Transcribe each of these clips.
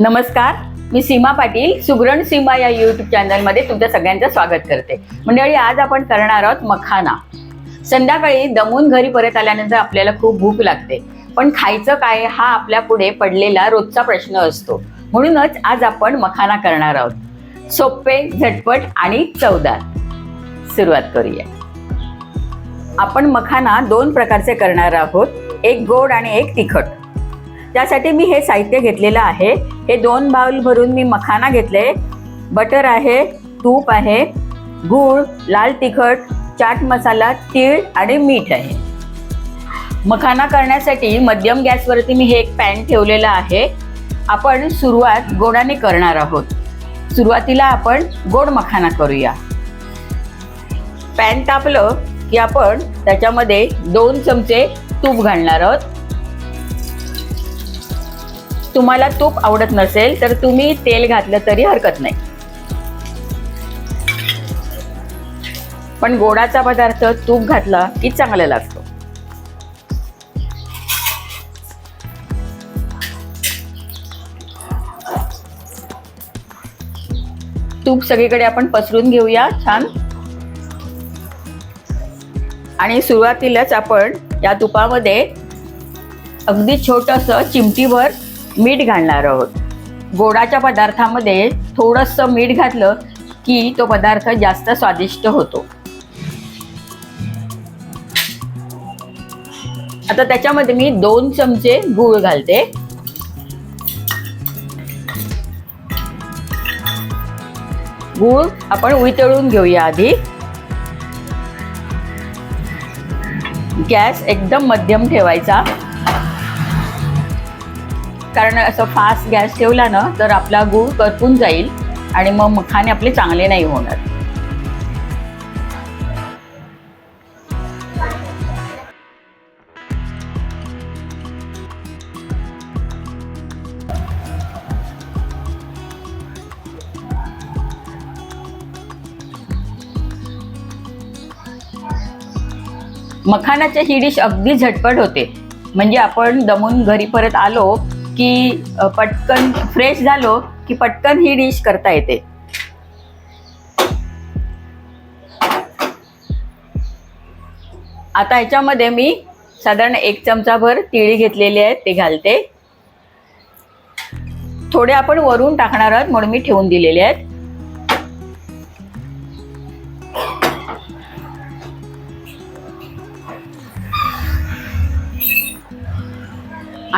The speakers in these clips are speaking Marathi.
नमस्कार मी सीमा पाटील सुगरण सीमा या यूट्यूब चॅनलमध्ये तुमच्या सगळ्यांचं स्वागत करते. मंडळी आज आपण करणार आहोत मखाना. संध्याकाळी दमून घरी परत आल्यानंतर आपल्याला खूप भूक लागते. पण खायचं काय हा आपल्या पुढे पडलेला रोजचा प्रश्न असतो. म्हणूनच आज आपण मखाना करणार आहोत. सोपे झटपट आणि चवदार. सुरुवात करूया. आपण मखाना दोन प्रकारचे करणार आहोत. एक गोड आणि एक तिखट. त्यासाठी मी हे साहित्य घेतलेलं आहे. हे दोन बाउल भरून मी मखाना घेतले. बटर आहे तूप आहे गूळ लाल तिखट चाट मसाला तीळ आणि मीठ आहे. मखाना करण्यासाठी मध्यम गॅसवरती मी हे एक पॅन ठेवलेलं आहे. आपण सुरुवात गोडाने करणार आहोत. सुरुवातीला आपण गोड मखाना करूया. पॅन तापलं की आपण त्याच्यामध्ये दोन चमचे तूप घालणार आहोत. तुम्हाला तूप आवडत नसेल तर तुम्ही तेल घातलं तरी हरकत नाही. पण गोडाचा पदार्थ तूप घातला की चांगला लागतो. तूप सगळीकडे आपण पसरून घेऊया छान. आणि सुरुवातीलाच आपण या तुपामध्ये अगदी छोटंसं चिमटीभर मीठ घालणार आहोत. गोडाच्या पदार्थामध्ये थोडंसं मीठ घातलं की तो पदार्थ जास्त स्वादिष्ट होतो. आता त्याच्यामध्ये मी दोन चमचे गूळ घालते. गूळ आपण उतळून घेऊया आधी. गॅस एकदम मध्यम ठेवायचा. कारण असं फास्ट गॅस ठेवला ना तर आपला गूळ करपून जाईल आणि मग मखाने आपले चांगले नाही होणार. मखानाच्या ही डिश अगदी झटपट होते. म्हणजे आपण दमून घरी परत आलो की पटकन फ्रेश झालो की पटकन ही डिश करता येते. आता ह्याच्यामध्ये मी साधारण एक चमचाभर तिळी घेतलेली आहे ते घालते. थोडे आपण वरून टाकणार आहोत म्हणून मी ठेवून दिलेले आहेत.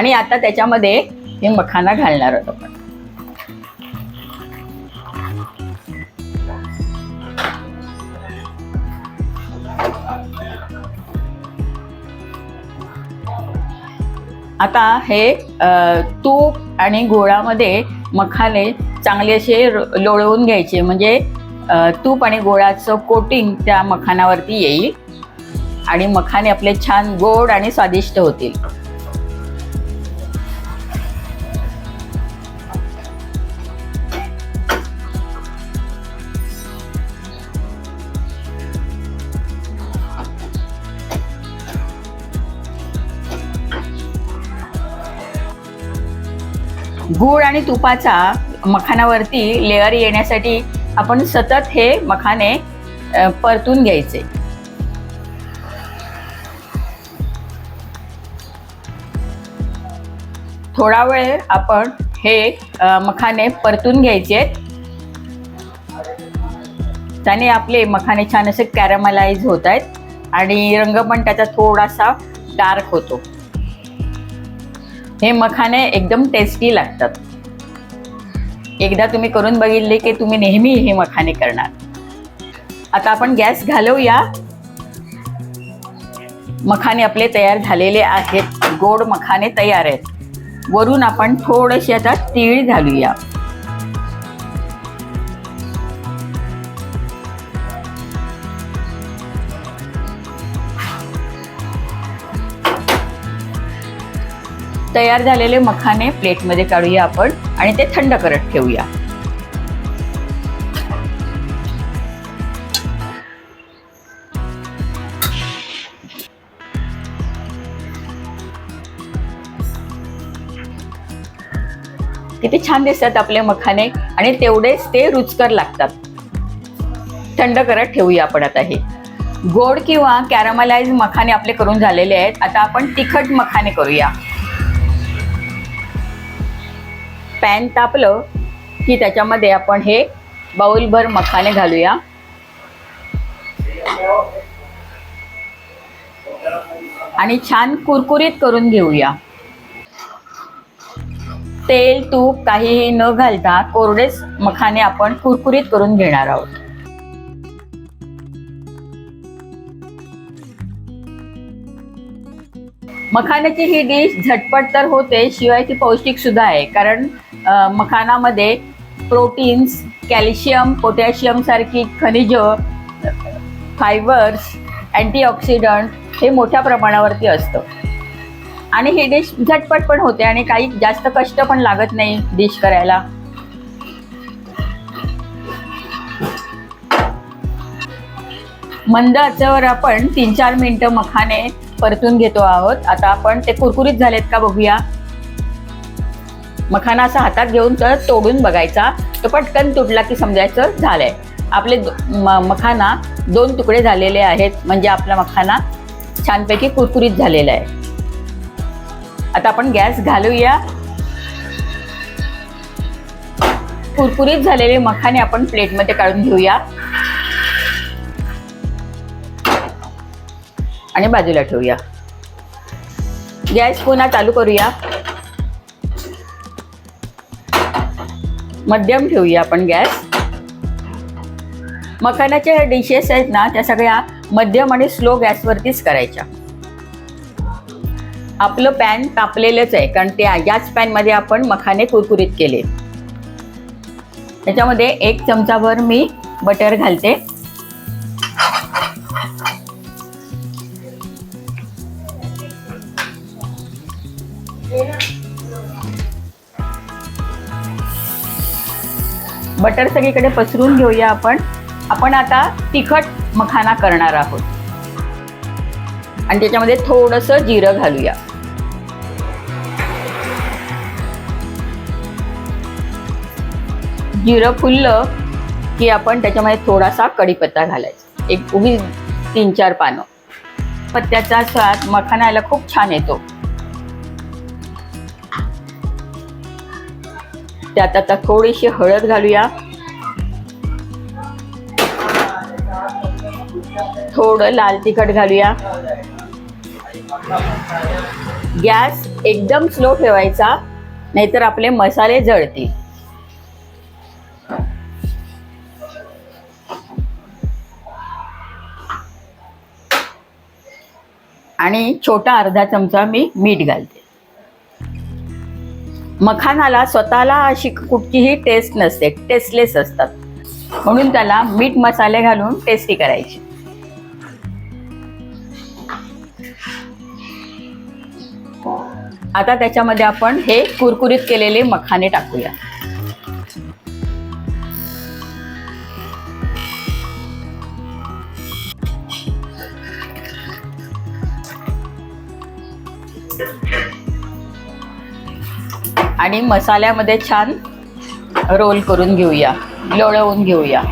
आणि आता त्याच्यामध्ये हे मखाना घालणार आहोत आपण. आता हे तूप आणि गोळामध्ये मखाने चांगले असे लोळवून घ्यायचे. म्हणजे तूप आणि गोळाचं कोटिंग त्या मखानावरती येईल आणि मखाने आपले छान गोड आणि स्वादिष्ट होतील. गूळ आणि तुपाचा मखानावरती लेअर येण्यासाठी आपण सतत हे मखाने परतून घ्यायचे. थोडा वेळ आपण हे मखाने परतून घ्यायचे त्याने आपले मखाने छान असे कॅरमलाइज होत आहेत आणि रंग पण त्याचा थोडासा डार्क होतो. हे मखाने एकदम टेस्टी लागतात. एकदा तुम्ही करून बघितले की तुम्ही नेहमी हे मखाने करणार. आता आपण गॅस घालवूया. मखाने आपले तयार झालेले आहेत. गोड मखाने तयार आहेत. वरून आपण थोडेसे आता तीळ घालूया. तयार झालेले मखाने प्लेटमध्ये काढूया आपण आणि ते थंड करत ठेवूया. किती छान दिसतात आपले मखाने आणि तेवढेच ते रुचकर लागतात. थंड करत ठेवूया आपण आता हे. गोड किंवा कॅरमलाइज मखाने आपले करून झालेले आहेत. आता आपण तिखट मखाने करूया. पॅन तापलं की त्याच्यामध्ये आपण हे बाऊलभर मखाने घालूया. आणि छान कुरकुरीत करून घेऊया. तेल तूप काहीही न घालता कोरडेच मखाने आपण कुरकुरीत करून घेणार आहोत. मखाण्याची ही डिश झटपट तर होते शिवाय ती पौष्टिक सुद्धा आहे. कारण मखानामध्ये प्रोटीन्स कॅल्शियम पोटॅशियम सारखी खनिज फायबर्स अँटीऑक्सिडंट हे मोठ्या प्रमाणावरती असतं. आणि ही डिश झटपट पण होते आणि काही जास्त कष्ट पण लागत नाही डिश करायला. मंद आचेवर आपण तीन चार मिनटं मखाने परतून घेतो आहोत. आता आपण ते कुरकुरीत झालेत का बघूया. मखाना असा हातात घेऊन तर तोडून बघायचा. तो पटकन तुटला की समजायचं झालंय. आपले दो- मखाना दोन तुकडे झालेले आहेत. म्हणजे आपला मखाना छानपैकी कुरकुरीत झालेला आहे. आता आपण गॅस घालूया. कुरकुरीत झालेले मखाने आपण प्लेटमध्ये काढून घेऊया. आणि बाजूला ठेवूया. गॅस पुन्हा चालू करूया. मध्यम ठेवूया आपण गॅस. मखानाच्या ह्या डिशेस आहेत ना त्या सगळ्या मध्यम आणि स्लो गॅसवरतीच करायच्या. आपलं पॅन तापलेलंच आहे कारण ते याच पॅनमध्ये आपण मखाने कुरकुरीत केले. त्याच्यामध्ये एक चमचाभर मी बटर घालते. बटर सगळीकडे पसरून घेऊया आपण. आपण आता तिखट मखाना करणार आहोत. आणि त्याच्यामध्ये थोडंसं जिरं घालूया. जिरं फुललं की आपण त्याच्यामध्ये थोडासा कढीपत्ता घालायचा. एक उभी तीन चार पानं. पत्त्याचा स्वाद मखानाला खूप छान येतो. त्यात आता थोडीशी हळद घालूया. थोडं लाल तिखट घालूया. गॅस एकदम स्लो ठेवायचा नाहीतर आपले मसाले जळतील. आणि छोटा अर्धा चमचा मी मीठ घालते. मखानाला स्वतःला अशी कुठचीही टेस्ट नसते टेस्टलेस असतात. म्हणून त्याला मीठ मसाले घालून टेस्टी करायची. आता त्याच्यामध्ये आपण हे कुरकुरीत केलेले मखाने टाकूया. आणि मसाल्यामध्ये छान रोल करून घेऊया लोळवून घेऊया.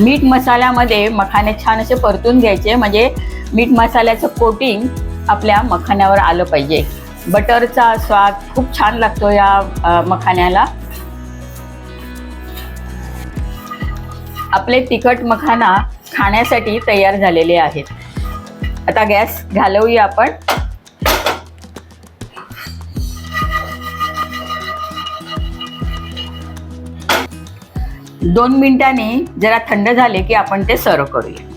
मीठ मसाल्यामध्ये मखाने छान असे परतून घ्यायचे म्हणजे मीठ मसाल्याचं कोटिंग आपल्या मखाण्यावर आलं पाहिजे. बटरचा स्वाद खूप छान लागतो या मखाण्याला. आपले तिखट मखाना खाण्यासाठी तयार झालेले आहेत. आता गॅस घालवूया आपण. दोन मिनिटांनी जरा थंड झाले की आपण ते सर्व करूया.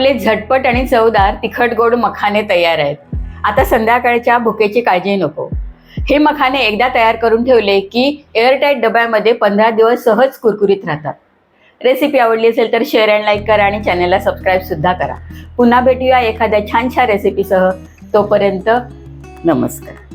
आपले झटपट आणि चवदार तिखट गोड मखाने तयार आहेत. आता संध्याकाळच्या भुकेची काळजी नको. हे मखाने एकदा तयार करून ठेवले की एअरटाईट डब्यामध्ये पंधरा दिवस सहज कुरकुरीत राहतात. रेसिपी आवडली असेल तर शेअर अँड लाईक करा आणि चॅनलला सबस्क्राईब सुद्धा करा. पुन्हा भेटूया एखाद्या छानशा रेसिपीसह तोपर्यंत नमस्कार.